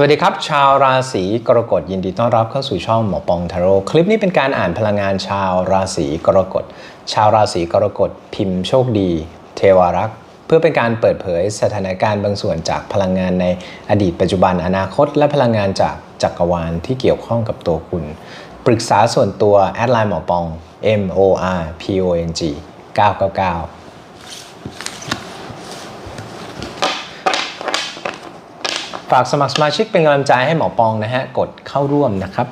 สวัสดีครับ ชาวราศีกรกฎยินดีต้อนรับเข้าสู่ช่องหมอปองทาโร่คลิปนี้เป็นการอ่านพลังงานชาวราศีกรกฎ ชาวราศีกรกฎพิมพ์โชคดี เทวารักษ์เพื่อเป็นการเปิดเผยสถานการณ์บางส่วนจากพลังงานในอดีตปัจจุบันอนาคต และพลังงานจากจักรวาลที่เกี่ยวข้องกับตัวคุณ ปรึกษาส่วนตัวแอดไลน์หมอปอง M O R P O N G 999 ฝากสมัครสมาชิกเป็นกำลังใจให้หมอปองนะฮะ กดเข้าร่วมนะครับ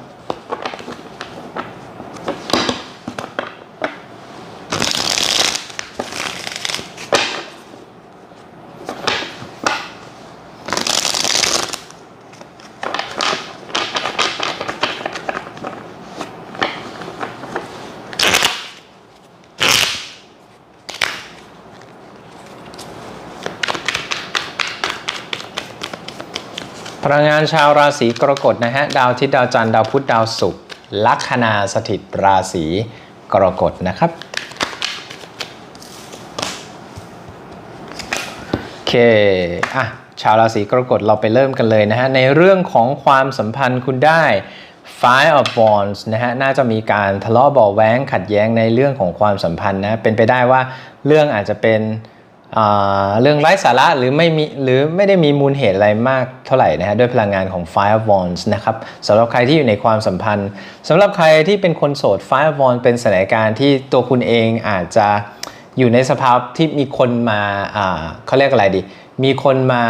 พลังงานชาวราศีกรกฎนะฮะดาวทิตย์ดาวจันทร์ดาวพุธดาวศุกร์ลัคนาสถิตราศีกรกฎนะครับโอเคอะชาวราศีกรกฎเราไปเริ่มกันเลยนะฮะในเรื่องของความสัมพันธ์คุณได้ Five of Wands นะฮะน่าจะมีการทะเลาะเบาะแว้งขัดแย้งในเรื่องของความสัมพันธ์นะเป็นไปได้ว่าเรื่องอาจจะเป็น เรื่องไร้สาระหรือไม่มีหรือไม่ได้มีมูลเหตุอะไรมากเท่าไหร่นะฮะด้วยพลังงานของ Five of Wands นะครับสำหรับใครที่อยู่ในความสัมพันธ์สำหรับใครที่เป็นคนโสด Five of Wands เป็นสถานการณ์ที่ตัวคุณเองอาจจะอยู่ในสภาพที่มีคนมาเขาเรียกอะไรดี มีคนมา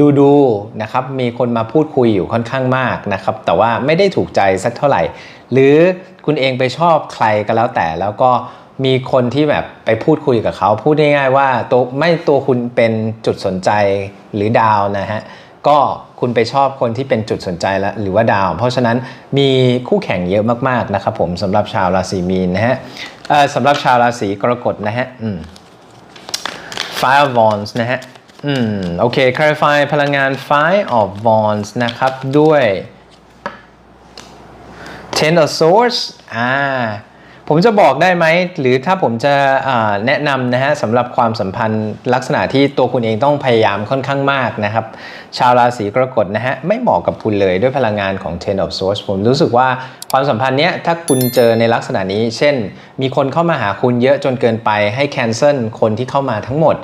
ดูดูนะครับมีคนมาพูดคุยอยู่ค่อนข้างมากนะครับแต่ว่าไม่ได้ถูกใจสักเท่าไหร่ หรือคุณเองไปชอบใครก็แล้วแต่แล้วก็ มีคนที่แบบไปพูดคุยกับเขา พูดง่ายๆว่าตัวไม่ตัวคุณเป็นจุดสนใจหรือดาวนะฮะก็คุณไปชอบคนที่เป็นจุดสนใจแล้วหรือว่าดาว เพราะฉะนั้นมีคู่แข่งเยอะมากๆนะครับผมสำหรับชาวราศีมีนนะฮะสำหรับชาวราศีกรกฎนะฮะอืม Five of Wands นะฮะอืมโอเค clarify พลังงาน Five of Wands นะครับด้วย Ten of Swords อ่า ผมจะบอกได้ไหม หรือถ้าผมจะแนะนำนะฮะสำหรับความสัมพันธ์ลักษณะที่ตัวคุณเองต้องพยายามค่อนข้างมากนะครับ ชาวราศีกรกฎนะฮะไม่เหมาะกับคุณเลยด้วยพลังงานของ Ten of Swords ผมรู้สึกว่าความสัมพันธ์เนี้ยถ้าคุณเจอในลักษณะนี้ เช่น มีคนเข้ามาหาคุณเยอะจนเกินไปให้แคนเซิลคนที่เข้ามาทั้งหมด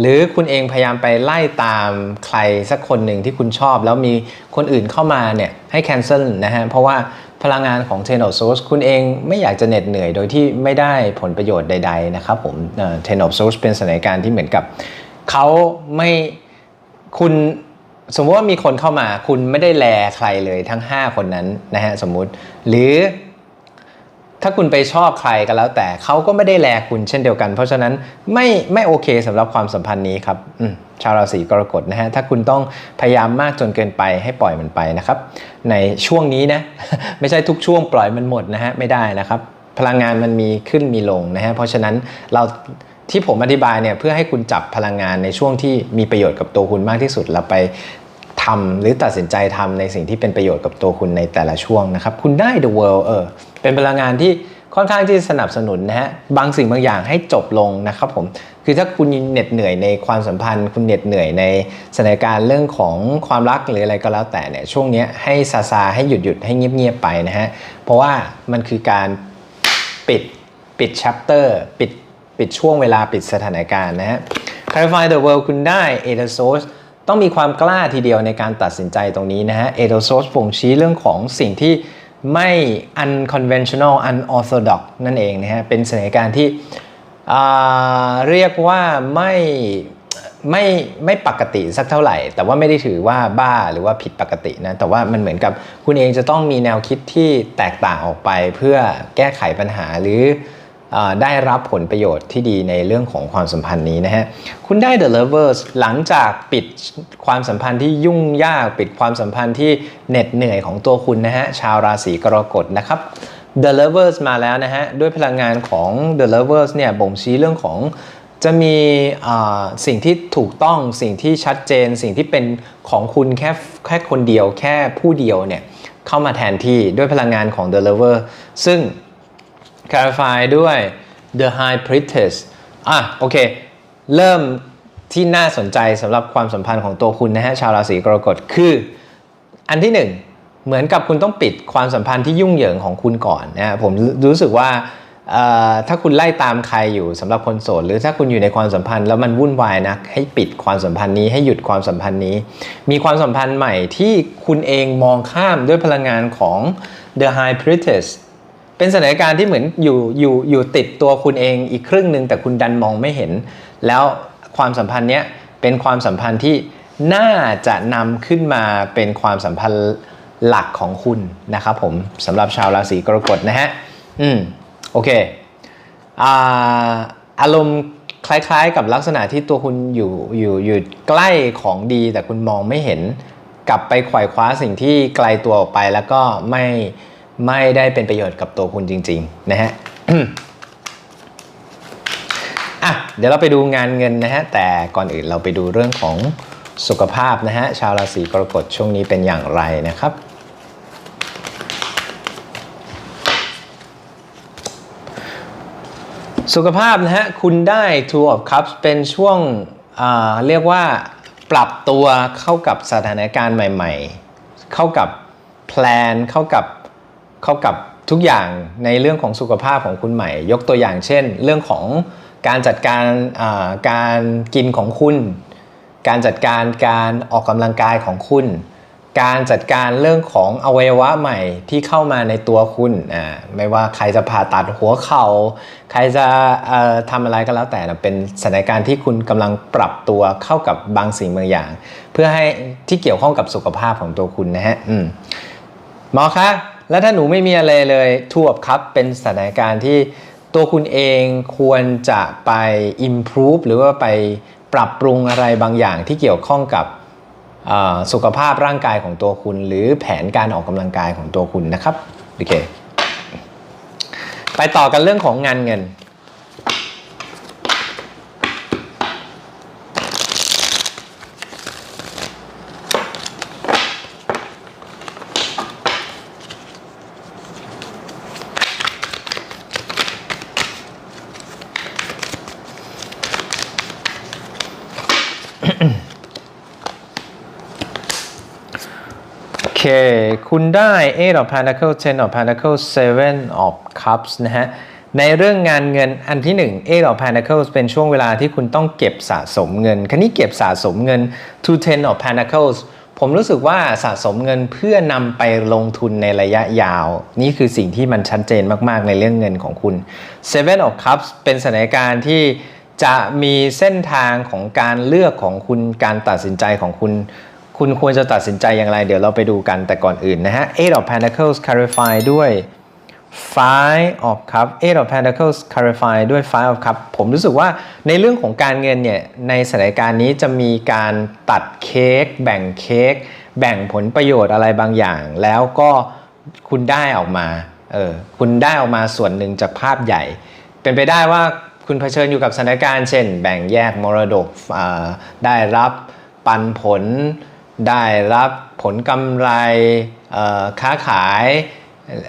หรือคุณเองพยายามไปไล่ตามใครสักคนหนึ่งที่คุณชอบ แล้วมีคนอื่นเข้ามาเนี่ยให้แคนเซิลนะฮะเพราะว่า พลังงานของ Ten of Source คุณเองไม่อยากจะเหน็ดเหนื่อยโดยที่ไม่ได้ผลประโยชน์ใด ๆ นะครับผมเอ่อ Ten of Source เป็นสถานการณ์ที่เหมือนกับเขาไม่คุณสมมติว่ามีคนเข้ามา คุณไม่ได้แลใครเลยทั้ง 5 คนนั้นนะฮะสมมุติหรือ ถ้าคุณไปชอบใครก็แล้ว แต่เขาก็ไม่ได้แลคุณเช่นเดียวกัน เพราะฉะนั้นไม่ไม่โอเคสำหรับความสัมพันธ์นี้ครับชาวราศีกรกฎนะฮะถ้าคุณต้องพยายามมากจนเกินไปให้ปล่อยมันไปนะครับในช่วงนี้นะไม่ใช่ทุกช่วงปล่อยมันหมดนะฮะไม่ได้นะครับ พลังงานมันมีขึ้นมีลงนะฮะเพราะฉะนั้นเราที่ผมอธิบายเนี่ยเพื่อให้คุณจับพลังงานในช่วงที่มีประโยชน์กับตัวคุณมากที่สุดแล้วไป ทำหรือตัดสินใจทำในสิ่งที่เป็นประโยชน์กับตัวคุณในแต่ละช่วงนะครับ คุณได้ the world เออเป็นพลังงานที่ค่อนข้างที่สนับสนุนนะฮะบางสิ่งบางอย่างให้จบลงนะครับผมคือถ้าคุณเหน็ดเหนื่อยในความสัมพันธ์ คุณเหน็ดเหนื่อยในสถานการณ์เรื่องของความรักหรืออะไรก็แล้วแต่เนี่ยช่วงนี้ให้ซาซาให้หยุดหยุดให้เงียบเงียบๆไปนะฮะเพราะว่ามันคือการปิดปิด chapter ปิดปิดช่วงเวลาปิดสถานการณ์นะฮะ Clarify the world คุณได้ a d a s o s ต้องมีความกล้าทีเดียวในการตัดสินใจตรงนี้นะฮะ a d a s o s บ่งชี้เรื่องของสิ่งที่ไม่ unconventional unorthodox นั่นเองนะฮะ เป็นสถานการณ์ที่เรียกว่าไม่ไม่ไม่ปกติสักเท่าไหร่ แต่ว่าไม่ได้ถือว่าบ้าหรือว่าผิดปกตินะ แต่ว่ามันเหมือนกับคุณเองจะต้องมีแนวคิดที่แตกต่างออกไปเพื่อแก้ไขปัญหาหรือ ได้รับผลประโยชน์ที่ดีในเรื่องของความสัมพันธ์นี้นะฮะ คุณได้ The Lovers หลังจากปิดความสัมพันธ์ที่ยุ่งยาก ปิดความสัมพันธ์ที่เหน็ดเหนื่อยของตัวคุณนะฮะ ชาวราศีกรกฎนะครับ The Lovers มาแล้วนะฮะ ด้วยพลังงานของ The Lovers เนี่ยบ่งชี้เรื่องของจะมีสิ่งที่ถูกต้องสิ่งที่ชัดเจน สิ่งที่เป็นของคุณแค่แค่คนเดียวแค่ผู้เดียวเนี่ยเข้ามาแทนที่ด้วยพลังงานของ The Lover ซึ่ง clarify ด้วย the high priestess อะโอเค เริ่มที่น่าสนใจสำหรับความสัมพันธ์ของตัวคุณนะฮะชาวราศีกรกฎคือ อันที่หนึ่งเหมือนกับคุณต้องปิดความสัมพันธ์ที่ยุ่งเหยิงของคุณก่อนนะผมรู้สึกว่าถ้าคุณไล่ตามใครอยู่สำหรับคนโสดหรือถ้าคุณอยู่ในความสัมพันธ์แล้วมันวุ่นวายนะให้ปิดความสัมพันธ์นี้ให้หยุดความสัมพันธ์นี้ มีความสัมพันธ์ใหม่ที่คุณเองมองข้ามด้วยพลังงานของ The High Priestess เป็นสถานการณ์ที่เหมือนอยู่อยู่อยู่ติดตัวคุณเองอีกครึ่งหนึ่งแต่คุณดันมองไม่เห็น แล้วความสัมพันธ์เนี้ยเป็นความสัมพันธ์ที่น่าจะนำขึ้นมาเป็นความสัมพันธ์หลักของคุณนะครับผมสำหรับชาวราศีกรกฎนะฮะอืมโอเคอ่าอารมณ์คล้ายๆ กับลักษณะที่ตัวคุณอยู่อยู่อยู่ใกล้ของดี แต่คุณมองไม่เห็น กลับไปขว่คว้าสิ่งที่ไกลตัวออกไปแล้วก็ไม่ ไม่ได้เป็นประโยชน์กับตัวคุณจริง ๆ นะฮะอะเดี๋ยวเราไปดูงานเงินนะฮะ แต่ก่อนอื่นเราไปดูเรื่องของสุขภาพนะฮะ ชาวราศีกรกฎช่วงนี้เป็นอย่างไรนะครับสุขภาพนะฮะคุณได้ Two of Cups เป็นช่วงเรียกว่าปรับตัวเข้ากับสถานการณ์ใหม่ ๆ เข้ากับแพลนเข้ากับ เข้ากับทุกอย่างในเรื่องของสุขภาพของคุณใหม่ ยกตัวอย่างเช่น เรื่องของการจัดการการกินของคุณ การจัดการการออกกำลังกายของคุณ การจัดการเรื่องของอวัยวะใหม่ที่เข้ามาในตัวคุณอ่าไม่ว่าใครจะผ่าตัดหัวเขา่าใครจะทำอะไรก็แล้วแต่นะเป็นสถานการณ์ที่คุณกำลังปรับตัวเข้ากับบางสิ่งบางอย่าง เพื่อให้ที่เกี่ยวข้องกับสุขภาพของตัวคุณนะฮะอืมหมอคะ แล้วถ้าหนูไม่มีอะไรเลยทูบครับเป็นสถานการณ์ที่ตัวคุณเองควรจะไป improve หรือว่าไปปรับปรุงอะไรบางอย่างที่เกี่ยวข้องกับสุขภาพร่างกายของตัวคุณ หรือแผนการออกกำลังกายของตัวคุณนะครับโอเคไปต่อกันเรื่องของงานเงิน โอเค คุณได้ Eight of Pentacles Ten of Pentacles Seven of Cups นะฮะในเรื่องงานเงินอันที่1 Eight of Pentacles เป็นช่วงเวลาที่คุณต้องเก็บสะสมเงินคันนี้เก็บสะสมเงิน to Ten of Pentacles ผมรู้สึกว่าสะสมเงินเพื่อนำไปลงทุนในระยะยาว นี่คือสิ่งที่มันชัดเจนมาก ๆ ในเรื่องเงินของคุณ Seven of Cups เป็นสถานการณ์ที่จะมีเส้นทางของการเลือกของคุณการตัดสินใจของคุณ คุณควรจะตัดสินใจอย่างไร เดี๋ยวเราไปดูกันแต่ก่อนอื่นนะฮะ Eight of Pentacles clarify ด้วย Five of Cup Eight of Pentacles clarify ด้วย Five of Cup ผมรู้สึกว่าในเรื่องของการเงินเนี่ย ในสถานการณ์นี้จะมีการตัดเค้กแบ่งเค้กแบ่งผลประโยชน์อะไรบางอย่าง แล้วก็คุณได้ออกมาเออคุณได้ออกมาส่วนหนึ่งจากภาพใหญ่ เป็นไปได้ว่าคุณเผชิญอยู่กับสถานการณ์เช่น แบ่งแยกมรดกได้รับปันผล ได้รับผลกำไรค้าขาย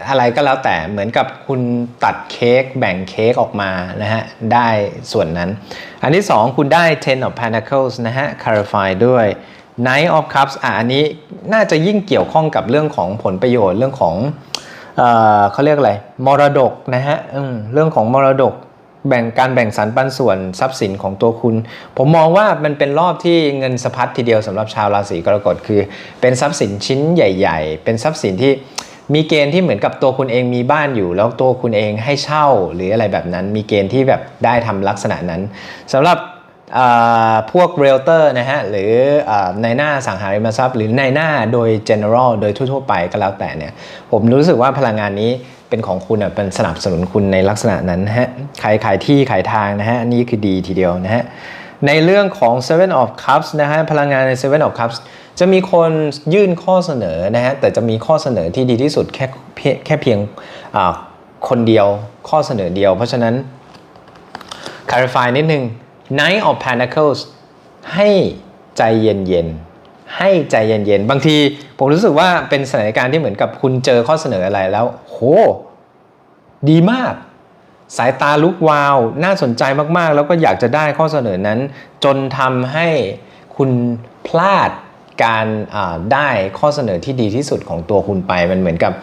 อะไรก็แล้วแต่เหมือนกับคุณตัดเค้กแบ่งเค้กออกมานะฮะได้ส่วนนั้น อันที่ 2 คุณได้ Ten of Pentacles นะฮะ clarify ด้วย Knight of Cups อะอันนี้น่าจะยิ่งเกี่ยวข้องกับเรื่องของผลประโยชน์เรื่องของเออเขาเรียกอะไรมรดกนะฮะเรื่องของมรดก แบ่งการแบ่งสรรปันส่วนทรัพย์สินของตัวคุณ ผมมองว่ามันเป็นรอบที่เงินสะพัดทีเดียวสำหรับชาวราศีกรกฎคือ เป็นทรัพย์สินชิ้นใหญ่ ๆ เป็นทรัพย์สินที่มีเกณฑ์ที่เหมือนกับตัวคุณเองมีบ้านอยู่ แล้วตัวคุณเองให้เช่าหรืออะไรแบบนั้น มีเกณฑ์ที่แบบได้ทำลักษณะนั้นสำหรับ พวกเรลเตอร์นะฮะหรือในหน้าสังหาริมทรัพย์ หรือในหน้าโดย general โดยทั่วๆไปก็แล้วแต่เนี่ยผมรู้สึกว่าพลังงานนี้เป็นของคุณอะเป็นสนับสนุนคุณในลักษณะนั้นนะฮะขายขายที่ขายทางนะฮะนี่คือดีทีเดียวนะฮะในเรื่องของ Seven of Cups นะฮะพลังงานใน Seven of Cups จะมีคนยื่นข้อเสนอนะฮะแต่จะมีข้อเสนอที่ดีที่สุดแค่เพียแค่เพียงคนเดียวข้อเสนอเดียว เพราะฉะนั้น clarify นิดนึง Knight of Pentacles ให้ใจเย็นๆ ให้ใจเย็นๆ บางทีผมรู้สึกว่าเป็นสถานการณ์ที่เหมือนกับคุณเจอข้อเสนออะไรแล้ว โห ดีมาก สายตาลุกวาว น่าสนใจมากๆ แล้วก็อยากจะได้ข้อเสนอนั้น จนทำให้คุณพลาดการได้ข้อเสนอที่ดีที่สุดของตัวคุณไป มันเหมือนกับ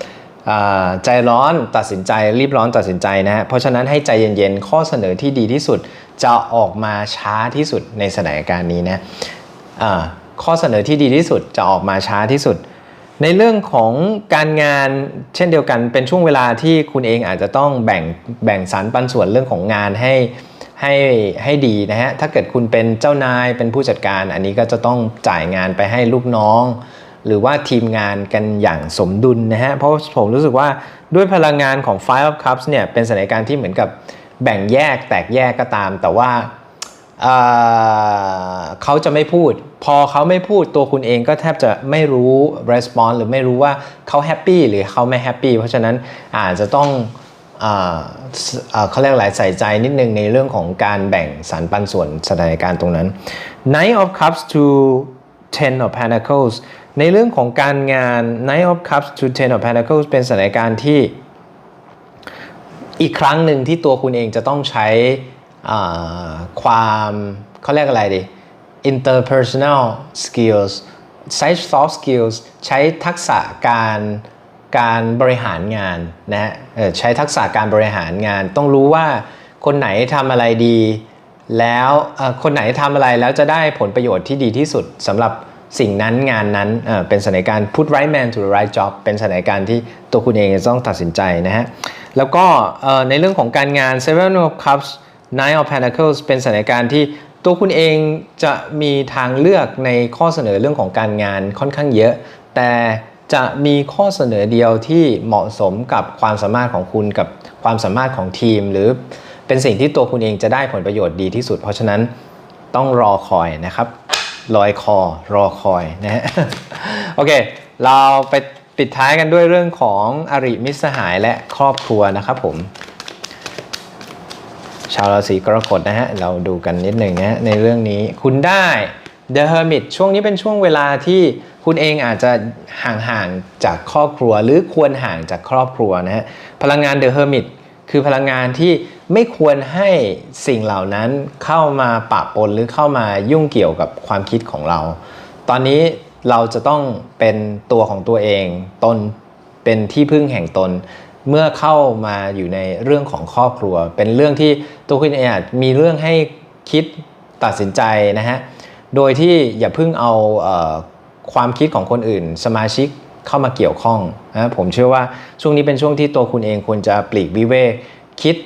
ใจร้อนตัดสินใจรีบร้อนตัดสินใจนะฮะเพราะฉะนั้นให้ใจเย็นๆ ข้อเสนอที่ดีที่สุด จะออกมาช้าที่สุดในสถานการณ์นี้นะอ่าข้อเสนอที่ดีที่สุดจะออกมาช้าที่สุด ในเรื่องของการงานเช่นเดียวกันเป็นช่วงเวลาที่คุณเองอาจจะต้องแบ่งแบ่งสรรปันส่วนเรื่องของงานให้ให้ให้ดีนะฮะถ้าเกิดคุณเป็นเจ้านายเป็นผู้จัดการ อันนี้ก็จะต้องจ่ายงานไปให้ลูกน้อง หรือว่าทีมงานกันอย่างสมดุลนะฮะเพราะผมรู้สึกว่าด้วยพลังงานของ Five of Cups เนี่ยเป็นสถานการณ์ที่เหมือนกับ แบ่งแยกแตกแยกก็ตาม แต่ว่าเเขาจะไม่พูด พอเขาไม่พูดตัวคุณเองก็แทบจะไม่รู้ response หรือไม่รู้ว่าเขาแฮปปี้หรือเขาไม่แฮปปี้เพราะฉะนั้นอาจจะต้องเอเอเขาเรียกอะไรใส่ใจนิดนึงในเรื่องของการแบ่งสรรปันส่วนสถานการณ์ตรงนั้น Knight of Cups to Ten of Pentacles ในเรื่องของการงาน Knight of Cups to Ten of Pentacles เป็นสถานการณ์ที่ อีกครั้งหนึ่งที่ตัวคุณเองจะต้องใช้ความเขาเรียกอะไรดี interpersonal skills ใช้ soft skills ใช้ทักษะการการบริหารงานนะฮะใช้ทักษะการบริหารงาน ต้องรู้ว่าคนไหนทำอะไรดี แล้วคนไหนทำอะไรแล้วจะได้ผลประโยชน์ที่ดีที่สุดสำหรับ สิ่งนั้นงานนั้นเป็นสถานการณ์ put right man to the right job เป็นสถานการณ์ที่ตัวคุณเองจะต้องตัดสินใจนะฮะ แล้วก็ในเรื่องของการงาน Seven of Cups Nine of Pentacles เป็นสถานการณ์ที่ตัวคุณเองจะมีทางเลือกในข้อเสนอเรื่องของการงานค่อนข้างเยอะ แต่จะมีข้อเสนอเดียวที่เหมาะสมกับความสามารถของคุณกับความสามารถของทีม หรือเป็นสิ่งที่ตัวคุณเองจะได้ผลประโยชน์ดีที่สุด เพราะฉะนั้นต้องรอคอยนะครับ ลอยคอรอคอยนะฮะโอเค เราไปปิดท้ายกันด้วยเรื่องของอริมิสหายและครอบครัวนะครับผม ชาวราศีกรกฎนะฮะ เราดูกันนิดหนึ่งนะฮะในเรื่องนี้คุณได้ The Hermit ช่วงนี้เป็นช่วงเวลาที่คุณเองอาจจะห่างๆจากครอบครัว หรือควรห่างจากครอบครัวนะฮะพลังงาน The Hermit คือพลังงานที่ไม่ควรให้สิ่งเหล่านั้นเข้ามาปะปนหรือเข้ามายุ่งเกี่ยวกับความคิดของเรา ตอนนี้เราจะต้องเป็นตัวของตัวเองตนเป็นที่พึ่งแห่งตน เมื่อเข้ามาอยู่ในเรื่องของครอบครัว เป็นเรื่องที่ตัวคุณเองอาจมีเรื่องให้คิดตัดสินใจนะฮะโดยที่อย่าเพิ่งเอาเอความคิดของคนอื่น สมาชิก เข้ามาเกี่ยวข้องนะผมเชื่อว่าช่วงนี้เป็นช่วงที่ตัวคุณเองควรจะปลีกวิเวกคิด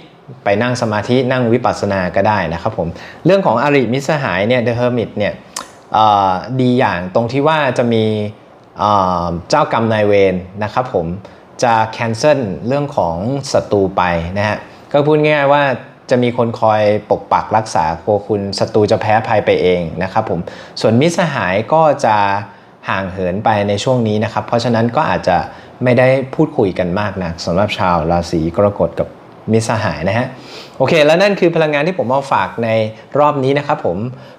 ไปนั่งสมาธินั่งวิปัสสนาก็ได้นะครับผมเรื่องของอริมิสหายเนี่ย The Hermit เนี่ยดีอย่างตรงที่ว่าจะมีเจ้ากรรมนายเวรนะครับผมจะแคนเซิลเรื่องของศัตรูไปนะฮะก็พูดง่ายๆว่าจะมีคนคอยปกปักรักษากลัวคุณศัตรูจะแพ้ภัยไปเองนะครับผมส่วนมิสหายก็จะ ห่างเหินไปในช่วงนี้นะครับ เพราะฉะนั้นก็อาจจะไม่ได้พูดคุยกันมากนะสำหรับชาวราศีกรกฎกับมิสหายนะฮะโอเค แล้วนั่นคือพลังงานที่ผมมาฝากในรอบนี้นะครับผม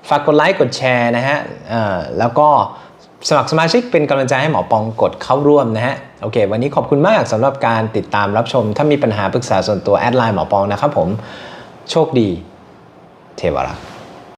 ฝากกดไลค์กดแชร์นะฮะแล้วก็สมัครสมาชิกเป็นกำลังใจให้หมอปองกดเข้าร่วมนะฮะโอเค วันนี้ขอบคุณมากสำหรับการติดตามรับชม ถ้ามีปัญหาปรึกษาส่วนตัวแอดไลน์หมอปองนะครับผมโชคดี เทวรักษ์